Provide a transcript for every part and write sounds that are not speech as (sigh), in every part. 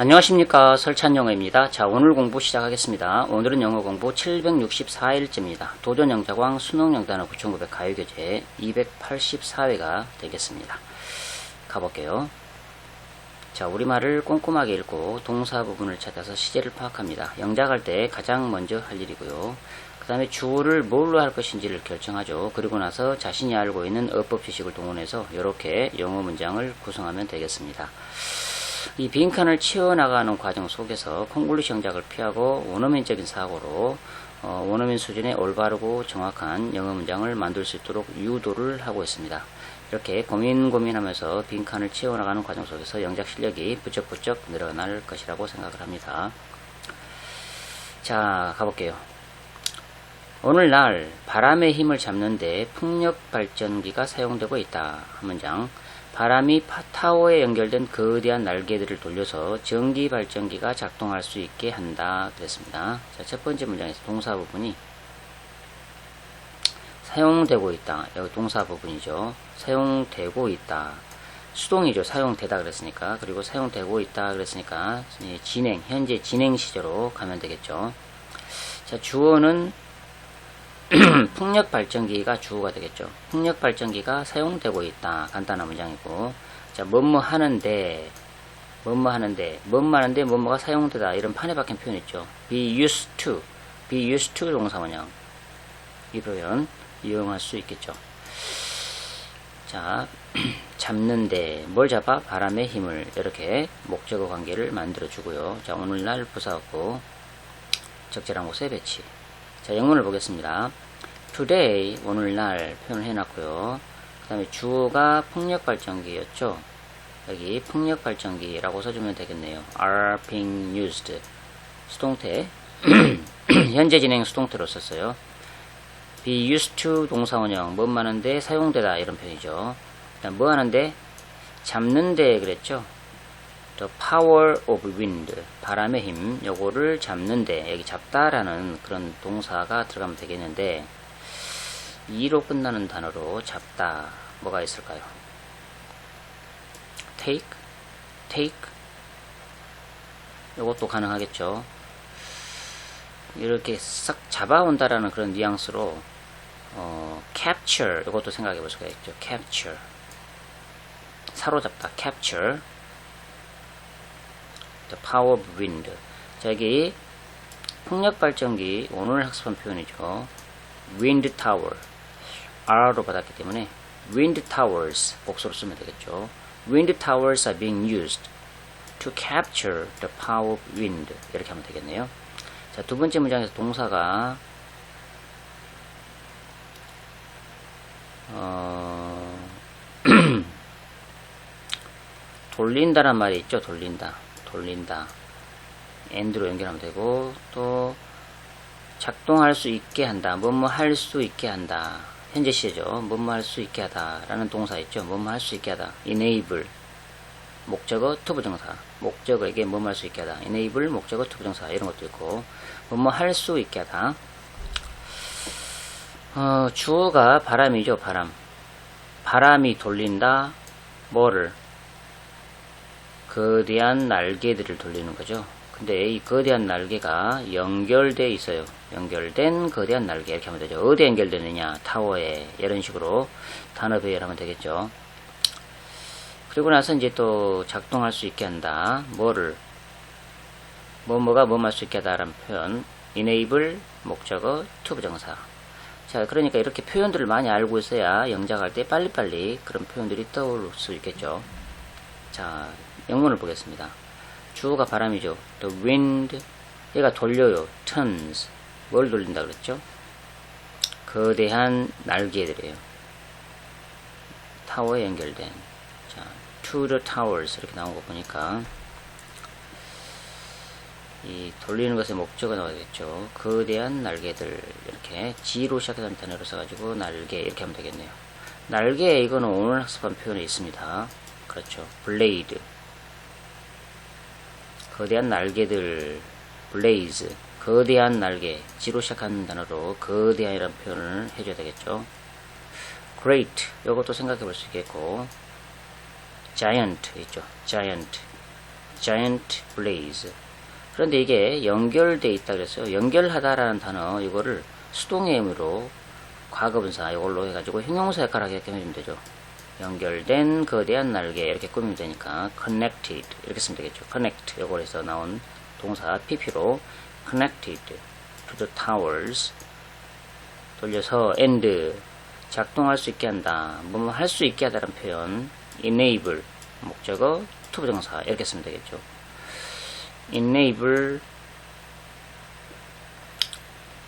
안녕하십니까 설찬영어입니다. 자 오늘 공부 시작하겠습니다. 오늘은 영어 공부 764일째입니다. 도전영자광 수능영단어 9900 가요교재 284회가 되겠습니다. 가볼게요. 자 우리말을 꼼꼼하게 읽고 동사 부분을 찾아서 시제를 파악합니다. 영작할 때 가장 먼저 할 일이고요. 그 다음에 주어를 뭘로 할 것인지를 결정하죠. 그리고 나서 자신이 알고 있는 어법 지식을 동원해서 이렇게 영어 문장을 구성하면 되겠습니다. 이 빈칸을 채워나가는 과정 속에서 콩글리시 영작을 피하고 원어민적인 사고로 어, 원어민 수준의 올바르고 정확한 영어 문장을 만들 수 있도록 유도를 하고 있습니다. 이렇게 고민 고민하면서 빈칸을 채워나가는 과정 속에서 영작 실력이 부쩍부쩍 늘어날 것이라고 생각을 합니다. 자, 가볼게요. 오늘날 바람의 힘을 잡는데 풍력 발전기가 사용되고 있다. 한 문장. 바람이 파- 타워에 연결된 거대한 날개들을 돌려서 전기 발전기가 작동할 수 있게 한다. 그랬습니다. 자, 첫 번째 문장에서 동사 부분이 사용되고 있다. 여기 동사 부분이죠. 사용되고 있다. 수동이죠. 사용되다 그랬으니까. 그리고 사용되고 있다 그랬으니까 이 진행, 현재 진행 시제로 가면 되겠죠. 자, 주어는 (clears throat) 풍력 발전기가 주어가 되겠죠. 풍력 발전기가 사용되고 있다. 간단한 문장이고. 자, 뭐뭐 하는데, 뭐뭐 하는데, 뭐뭐 하는데, 뭐뭐가 사용되다. 이런 판에 박힌 표현 있죠. be used to, be used to 동사원형. 이 표현 이용할 수 있겠죠. 자, (clears throat) 잡는데, 뭘 잡아? 바람의 힘을. 이렇게 목적어 관계를 만들어주고요. 자, 오늘날 부사하고 적절한 곳에 배치. 자, 영문을 보겠습니다. today, 오늘날 표현을 해놨고요. 그 다음에 주어가 풍력발전기였죠. 여기 풍력발전기라고 써주면 되겠네요. are being used. 수동태. (clears throat) 현재 진행 수동태로 썼어요. be used to 동사원형. 뭔 하는데 사용되다. 이런 표현이죠. 그다음 뭐 하는데? 잡는데 그랬죠. The power of wind, 바람의 힘, 요거를 잡는데, 여기 잡다라는 그런 동사가 들어가면 되겠는데, 이로 끝나는 단어로 잡다, 뭐가 있을까요? take, take, 요것도 가능하겠죠. 이렇게 싹 잡아온다라는 그런 뉘앙스로, 어, capture, 요것도 생각해 볼 수가 있죠. capture. 사로잡다, capture. The power of wind. 자, 여기 풍력 발전기 오늘 학습한 표현이죠. wind tower. R로 받았기 때문에 wind towers 복수로 쓰면 되겠죠. wind towers are being used to capture the power of wind. 이렇게 하면 되겠네요. 자, 두 번째 문장에서 동사가 어, 돌린다란 말이 있죠. 돌린다. 돌린다. 엔드로 연결하면 되고 또 작동할 수 있게 한다. 뭐뭐 할 수 있게 한다. 현재 시제죠. 뭐뭐 할 수 있게 하다. 라는 동사 있죠. 뭐뭐 할 수 있게 하다. enable. 목적어 투부 정사. 목적어에게 뭐뭐 할 수 있게 하다. enable 목적어 투부 정사. 이런 것도 있고 뭐뭐 할 수 있게 하다. 어, 주어가 바람이죠. 바람. 바람이 돌린다. 뭐를? 거대한 날개들을 돌리는 거죠. 근데 이 거대한 날개가 연결돼 있어요. 연결된 거대한 날개 이렇게 하면 되죠. 어디에 연결되느냐? 타워에 이런 식으로 단어 배열하면 되겠죠. 그리고 나서 이제 또 작동할 수 있게 한다. 뭐를 뭐 뭐가 뭐 할 수 있게 하다라는 표현. enable 목적어 to 부정사. 자, 그러니까 이렇게 표현들을 많이 알고 있어야 영작할 때 빨리빨리 그런 표현들이 떠올 수 있겠죠. 자, 영문을 보겠습니다. 주어가 바람이죠. The wind. 얘가 돌려요. turns. 뭘 돌린다 그랬죠? 거대한 날개들이에요. 타워에 연결된. 자, to the towers. 이렇게 나온 거 보니까. 이 돌리는 것의 목적은 나오겠죠. 거대한 날개들. 이렇게 G로 시작해서 단어로 써가지고 날개. 이렇게 하면 되겠네요. 날개, 이거는 오늘 학습한 표현에 있습니다. 그렇죠. 블레이드. 거대한 날개들, 블레이즈, 거대한 날개, 지로 시작하는 단어로 거대한이라는 표현을 해줘야 되겠죠. great, 이것도 생각해 볼 수 있겠고, giant 있죠. giant. giant blaze. 그런데 이게 연결돼 있다 그랬어요. 연결하다라는 단어 이거를 수동의 의미로 과거분사 이걸로 해가지고 형용사 역할을 하게끔 해주면 되죠. 연결된 거대한 날개 이렇게 꾸미면 되니까 connected 이렇게 쓰면 되겠죠. connect 이거에서 나온 동사 pp로 connected to the towers 돌려서 and 작동할 수 있게 한다. 뭐뭐 할수 있게 하다는 표현 enable 목적어 to 부정사 이렇게 쓰면 되겠죠. enable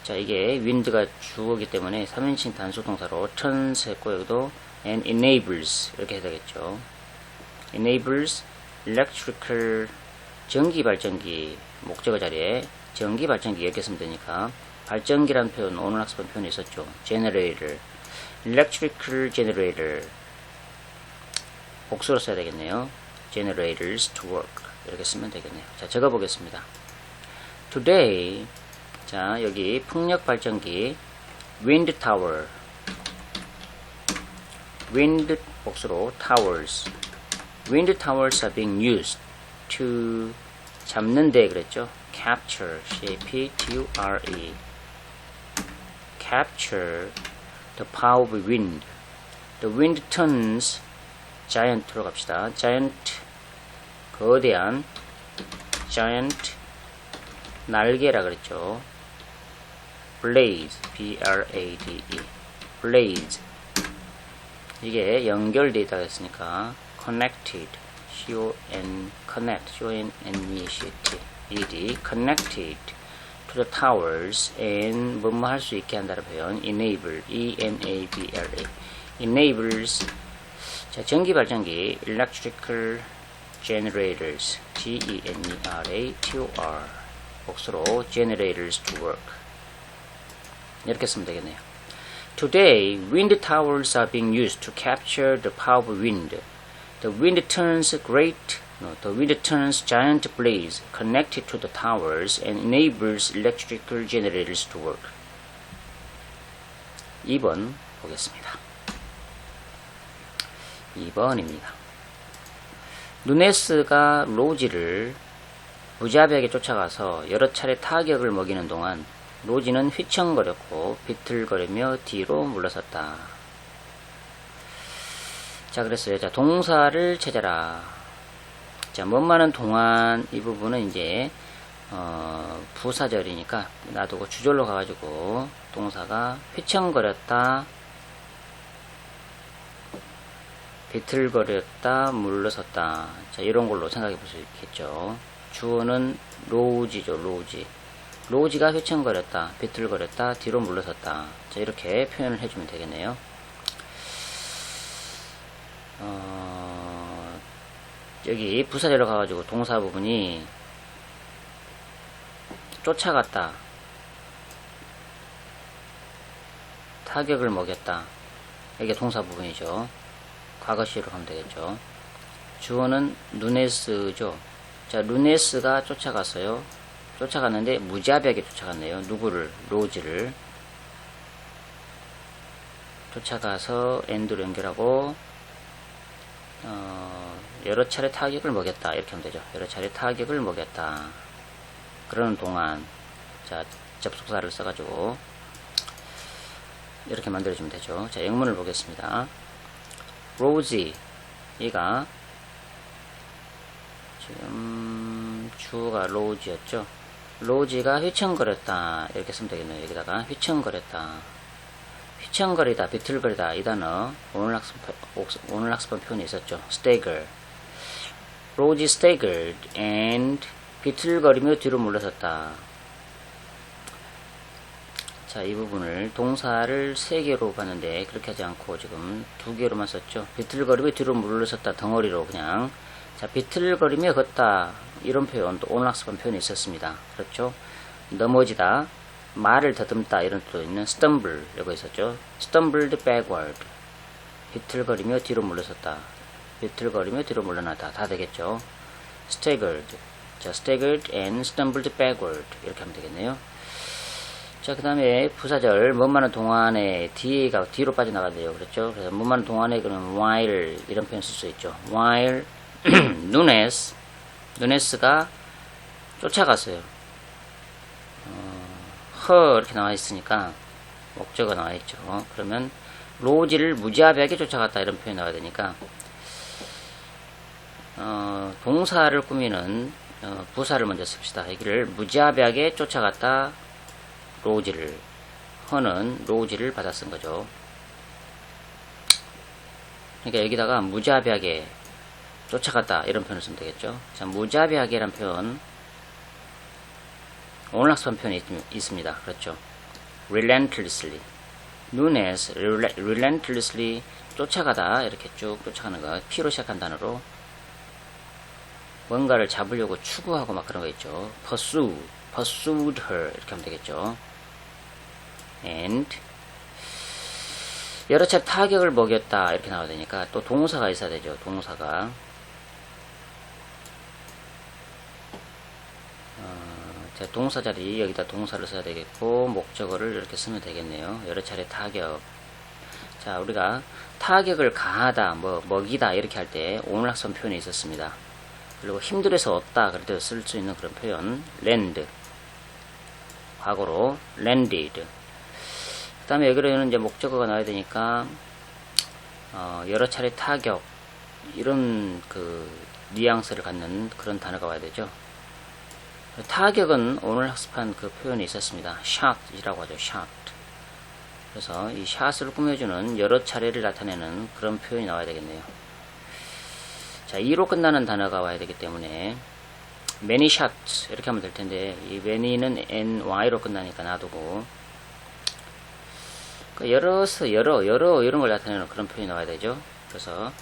자 이게 wind가 주어기 때문에 3인칭 단수 동사로 천세고 여기도 and enables 이렇게 해야 되겠죠. enables electrical 전기 발전기 목적어 자리에 전기 발전기 이렇게 쓰면 되니까 발전기란 표현 오늘 학습한 표현이 있었죠. generator electrical generator 복수로 써야 되겠네요. generators to work 이렇게 쓰면 되겠네요. 자 적어 보겠습니다. today 자 여기 풍력 발전기 wind tower wind 복수로 towers wind towers are being used to 잡는데 그랬죠 capture C-A-P-T-U-R-E capture the power of wind the wind turns giant로 갑시다 giant 거대한 giant 날개라 그랬죠 blaze B-R-A-D-E blaze 이게 연결되어 있다 했으니까 connected C-O-N connect C-O-N-N-E-C-T E-D connected to the towers and 뭐뭐 할 수 있게 한다는 표현 enable E-N-A-B-L-A enables 자 전기 발전기 electrical generators G-E-N-E-R-A-T-O-R 복수로 generators to work 이렇게 쓰면 되겠네요. Today, wind towers are being used to capture the power of wind. The wind turns great, no, the wind turns giant blaze connected to the towers and enables electrical generators to work. 2번 보겠습니다. 2번입니다. 누네스가 로지를 무자비하게 쫓아가서 여러 차례 타격을 먹이는 동안 로지는 휘청거렸고 비틀거리며 뒤로 물러섰다. 자, 그랬어요. 자, 동사를 찾아라. 자, 뭔 많은 동안 이 부분은 이제 어, 부사절이니까 놔두고 주절로 가가지고 동사가 휘청거렸다, 비틀거렸다, 물러섰다. 자, 이런 걸로 생각해 볼 수 있겠죠. 주어는 로우지죠, 로우지. 로지가 휘청거렸다, 비틀거렸다, 뒤로 물러섰다. 자, 이렇게 표현을 해주면 되겠네요. 어, 여기 부사절로 가가지고 동사 부분이 쫓아갔다, 타격을 먹였다. 이게 동사 부분이죠. 과거시로 하면 되겠죠. 주어는 누네스죠. 자, 루네스가 쫓아갔어요. 쫓아갔는데 무자비하게 쫓아갔네요. 누구를? 로즈를. 쫓아가서 엔드로 연결하고 어, 여러 차례 타격을 먹였다. 이렇게 하면 되죠. 여러 차례 타격을 먹였다. 그러는 동안 자 접속사를 써가지고 이렇게 만들어주면 되죠. 자 영문을 보겠습니다. 로지 얘가 지금 주가 로지였죠. 로지가 휘청거렸다 이렇게 쓰면 되겠네요. 여기다가 휘청거렸다. 휘청거리다, 비틀거리다 이 단어 오늘 학습 오늘 학습한 표현이 있었죠. stagger. 로지 staggered and 비틀거리며 뒤로 물러섰다. 자, 이 부분을 동사를 세 개로 봤는데 그렇게 하지 않고 지금 두 개로만 썼죠. 비틀거리며 뒤로 물러섰다 덩어리로 그냥 자, 비틀거리며 걷다 이런 표현 또 오늘 학습한 표현이 있었습니다. 그렇죠? 넘어지다, 말을 더듬다 이런 뜻도 있는 stumble 이거 있었죠. stumbled backward 비틀거리며 뒤로 물러섰다. 비틀거리며 뒤로 물러나다 다 되겠죠. staggered 자, staggered and stumbled backward 이렇게 하면 되겠네요. 자, 그 다음에 부사절, 뭔 많은 동안에 뒤가 뒤로 빠져나가대요. 그랬죠? 그래서 뭔 많은 동안에 그러면 while 이런 표현 쓸 수 있죠. while (clears throat) 누네스, 누네스가 쫓아갔어요. 어, 허 이렇게 나와 있으니까 목적어 나와 있죠. 그러면 로지를 무지하게 쫓아갔다 이런 표현이 나와야 되니까 어, 동사를 꾸미는 어, 부사를 먼저 씁시다. 여기를 무지하게 쫓아갔다 로지를 허는 로지를 받아 쓴 거죠. 그러니까 여기다가 무자비하게 쫓아갔다 이런 표현을 쓰면 되겠죠. 자, 무자비하게란 표현 학습한 표현이 있, 있습니다. 그렇죠. relentlessly 눈에서 relentlessly 쫓아가다 이렇게 쭉 쫓아가는 거 P로 시작한 단어로 뭔가를 잡으려고 추구하고 막 그런 거 있죠. pursue, pursued her 이렇게 하면 되겠죠. and 여러 차례 타격을 먹였다 이렇게 나와야 되니까 또 동사가 있어야 되죠. 동사가 어, 자, 동사 자리 여기다 동사를 써야 되겠고 목적어를 이렇게 쓰면 되겠네요. 여러 차례 타격. 자, 우리가 타격을 가하다, 뭐 먹이다 이렇게 할때 학습 표현이 있었습니다. 그리고 힘들어서 얻다 그럴 때 쓸 수 있는 그런 표현 land 과거로 landed 그 다음에 여기로는 이제 목적어가 나와야 되니까 어, 여러 차례 타격 이런 그 뉘앙스를 갖는 그런 단어가 와야 되죠 타격은 오늘 학습한 그 표현이 있었습니다 shot이라고 하죠 shot 그래서 이 샷을 꾸며주는 여러 차례를 나타내는 그런 표현이 나와야 되겠네요 자, 2로 끝나는 단어가 와야 되기 때문에 many shots 이렇게 하면 될 텐데 이 many는 ny로 끝나니까 놔두고 그 여러서 여러 여러 이런 걸 나타내는 그런 표현이 나와야 되죠. 그래서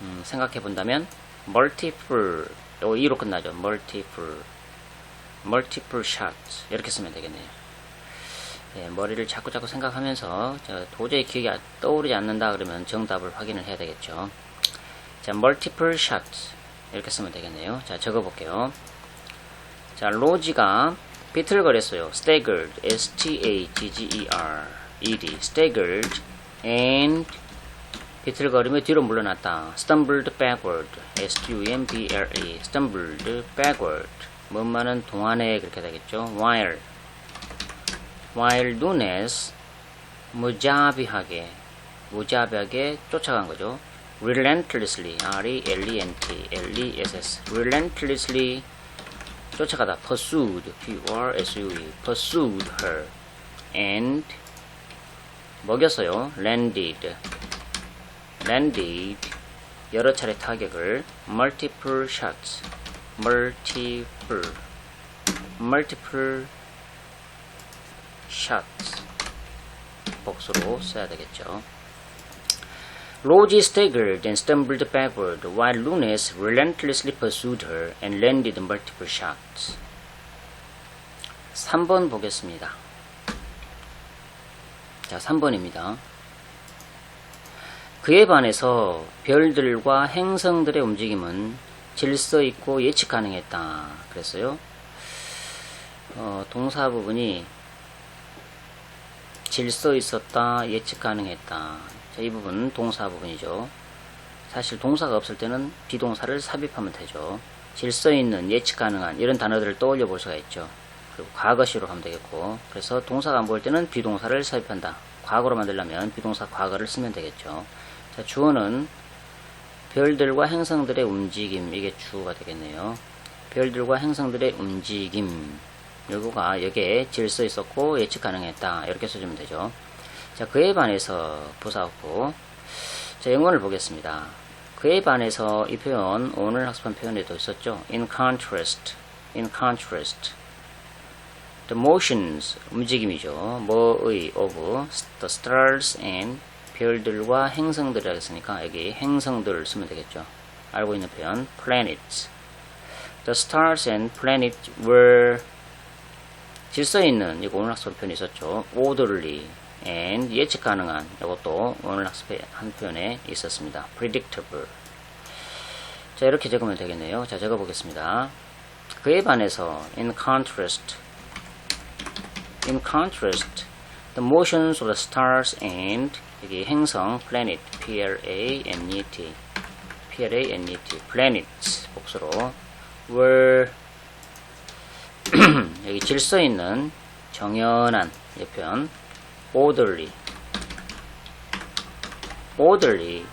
음, 생각해 본다면 multiple 요 2로 끝나죠. multiple multiple shots 이렇게 쓰면 되겠네요. 예, 머리를 자꾸 자꾸 생각하면서 저 도저히 기억이 아- 떠오르지 않는다 그러면 정답을 확인을 해야 되겠죠. 자, multiple shots 이렇게 쓰면 되겠네요. 자, 적어볼게요. 자, 로지가 비틀거렸어요. staggered, s-t-a-g-g-e-r, e-d, staggered, and 비틀거리며 뒤로 물러났다. stumbled backward, s-t-u-m-b-l-e, stumbled backward. 뭔만은 동안에 그렇게 되겠죠. while, while 눈에서 무자비하게, 무자비하게 쫓아간 거죠. relentlessly, R-E-L-E-N-T, L-E-S-S, relentlessly 쫓아가다, pursued, P-U-R-S-U-E, pursued her, and 먹였어요, landed, landed, 여러 차례 타격을, multiple shots, multiple, multiple shots, 복수로 써야 되겠죠. Rosie staggered and stumbled backward while Lunes relentlessly pursued her and landed multiple shots. 3번 보겠습니다. 자, 3번입니다. 그에 반해서 별들과 행성들의 움직임은 질서 있고 예측 가능했다. 그랬어요. 어, 동사 부분이 질서 있었다, 예측 가능했다. 자, 이 부분 동사 부분이죠. 사실 동사가 없을 때는 비동사를 삽입하면 되죠. 질서 있는, 예측 가능한 이런 단어들을 떠올려 볼 수가 있죠. 그리고 과거시로 가면 되겠고 그래서 동사가 안 보일 때는 비동사를 삽입한다. 과거로 만들려면 비동사 과거를 쓰면 되겠죠. 자, 주어는 별들과 행성들의 움직임 이게 주어가 되겠네요. 별들과 행성들의 움직임 요거가 여기에 질서 있었고 예측 가능했다 이렇게 써주면 되죠. 자 그에 반해서 부사고 자 영문을 보겠습니다. 그에 반해서 이 표현 오늘 학습한 표현에도 있었죠. In contrast, in contrast, the motions 움직임이죠. 뭐의 of the stars and 별들과 행성들이라고 했으니까 여기 행성들 쓰면 되겠죠. 알고 있는 표현 planets. The stars and planets were 질서 있는 이거 오늘 학습 표현이 있었죠. orderly and 예측 가능한 이것도 오늘 학습한 표현에 있었습니다. predictable. 자 이렇게 적으면 되겠네요. 자 적어 보겠습니다. 그에 반해서 in contrast in contrast the motions of the stars and 여기 행성 planet p l a n e t p l a n e t planets 복수로 were 여기 질서 있는 정연한 이 표현 orderly orderly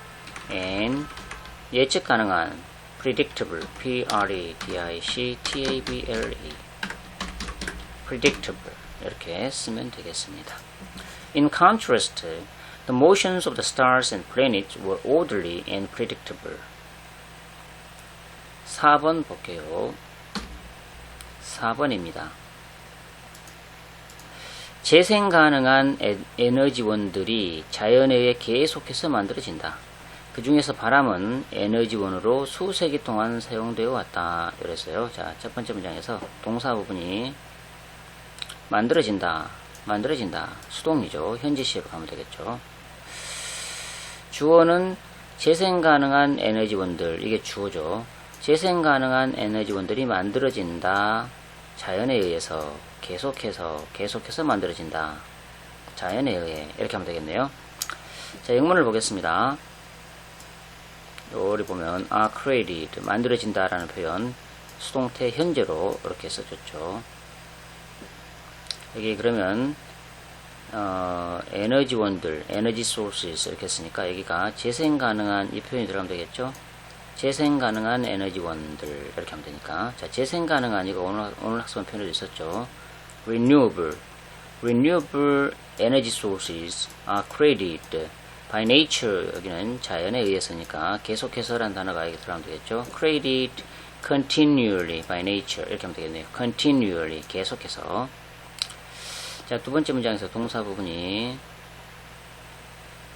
and 예측 가능한 predictable p r e d i c t a b l e predictable 이렇게 쓰면 되겠습니다. In contrast, the motions of the stars and planets were orderly and predictable. 4번 볼게요. 4번입니다. 재생 가능한 에- 에너지원들이 자연에 계속해서 만들어진다. 그 중에서 바람은 에너지원으로 수세기 동안 사용되어 왔다. 그랬어요. 자, 첫 번째 문장에서 동사 부분이 만들어진다. 만들어진다. 수동이죠. 현재 시로 가면 되겠죠. 주어는 재생 가능한 에너지원들. 이게 주어죠. 재생 가능한 에너지원들이 만들어진다. 자연에 의해서 계속해서 계속해서 만들어진다. 자연에 의해 이렇게 하면 되겠네요. 자, 영문을 보겠습니다. 여기 보면 are created 만들어진다라는 표현 수동태 현재로 이렇게 써줬죠. 여기 그러면 어, 에너지원들, 에너지 sources 이렇게 했으니까 여기가 재생 가능한 이 표현이 들어가면 되겠죠. 재생 가능한 에너지원들 이렇게 하면 되니까 자 재생 가능한 이거 오늘 오늘 학습한 표현도 있었죠. renewable, renewable energy sources are created by nature 여기는 자연에 의해서니까 계속해서라는 단어가 여기 들어가면 되겠죠. created continually by nature 이렇게 하면 되겠네요. continually 계속해서 자, 두 번째 문장에서 동사 부분이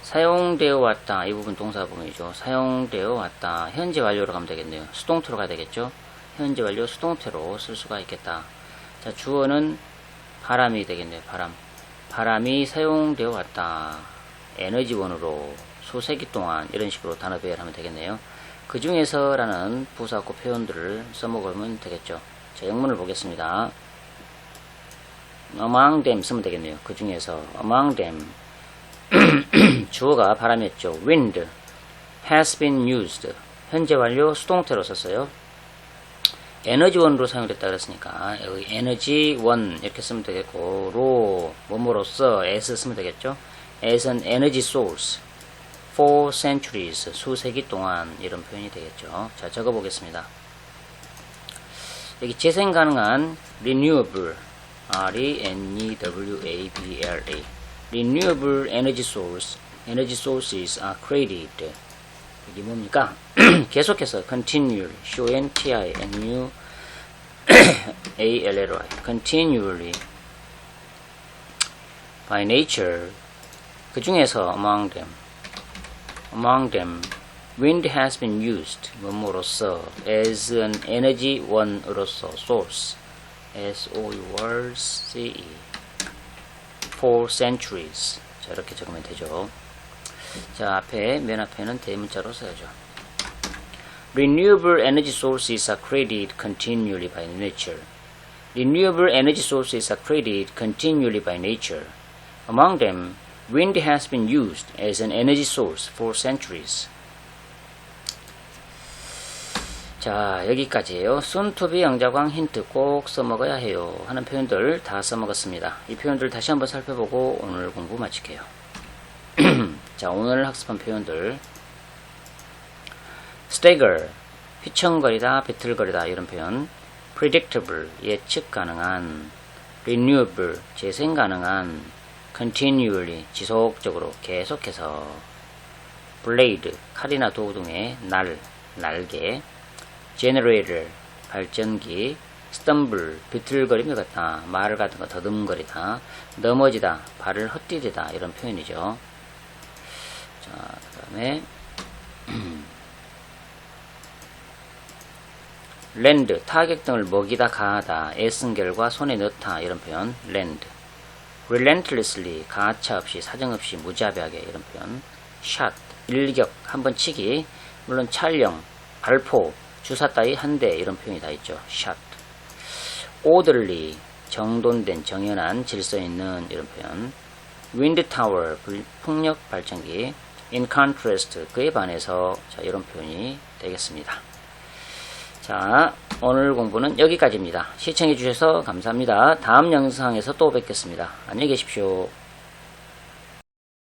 사용되어 왔다. 이 부분 동사 부분이죠. 사용되어 왔다. 현재 완료로 가면 되겠네요. 수동태로 가야 되겠죠. 현재 완료 수동태로 쓸 수가 있겠다. 자, 주어는 바람이 되겠네요. 바람. 바람이 사용되어 왔다. 에너지원으로 수세기 동안 이런 식으로 단어 배열하면 되겠네요. 그 중에서라는 부사고 표현들을 써먹으면 되겠죠. 자, 영문을 보겠습니다. Them 쓰면 되겠네요. 그 중에서 them (clears throat) 주어가 바람이었죠. wind has been used 현재 완료 수동태로 썼어요. 에너지원으로 사용됐다 그랬으니까 여기 에너지원 이렇게 쓰면 되겠고 로 뭐뭐로써 as 쓰면 되겠죠. as an energy source for centuries 수세기 동안 이런 표현이 되겠죠. 자 적어 보겠습니다. 여기 재생 가능한 renewable R-E-N-E-W-A-B-L-E renewable energy source energy sources are created 이게 뭡니까? (clears throat) 계속해서 continually C-O-N-T-I-N-U A-L-L-Y continually by nature 그 중에서 among them among them wind has been used 뭐뭐로서 as an energy one으로서 source S-O-U-R-C-E for centuries 자 이렇게 적으면 되죠 자 앞에 맨 앞에는 대문자로 써야죠 Renewable energy sources are created continually by nature Renewable energy sources are created continually by nature Among them, wind has been used as an energy source for centuries 자 여기까지예요. 순투비 영자광 힌트 꼭 써먹어야 해요. 하는 표현들 다 써먹었습니다. 이 표현들 다시 한번 살펴보고 오늘 공부 마칠게요. (clears throat) 자 오늘 학습한 표현들. Stagger 휘청거리다 비틀거리다 이런 표현. Predictable 예측 가능한. Renewable 재생 가능한. Continually 지속적으로 계속해서. Blade 칼이나 도구 등의 날 날개 generator 발전기 stumble 비틀거림이 같다 말을 같은 거 더듬거리다. 넘어지다 발을 헛디디다. 이런 표현이죠. 자 그 다음에 (clears throat) 랜드 타격 등을 먹이다 가하다. 애쓴 결과 손에 넣다. 이런 표현. 랜드 relentlessly 가차 없이 사정없이 무자비하게. 이런 표현. shot 일격. 한번 치기. 물론 촬영 발포 주사 따위 한 대 이런 표현이 다 있죠 shot orderly 정돈된 정연한 질서 있는 이런 표현 wind tower 불- 풍력 발전기 in contrast 그에 반해서 자 이런 표현이 되겠습니다 자 오늘 공부는 여기까지입니다. 시청해 주셔서 감사합니다. 다음 영상에서 또 뵙겠습니다. 안녕히 계십시오.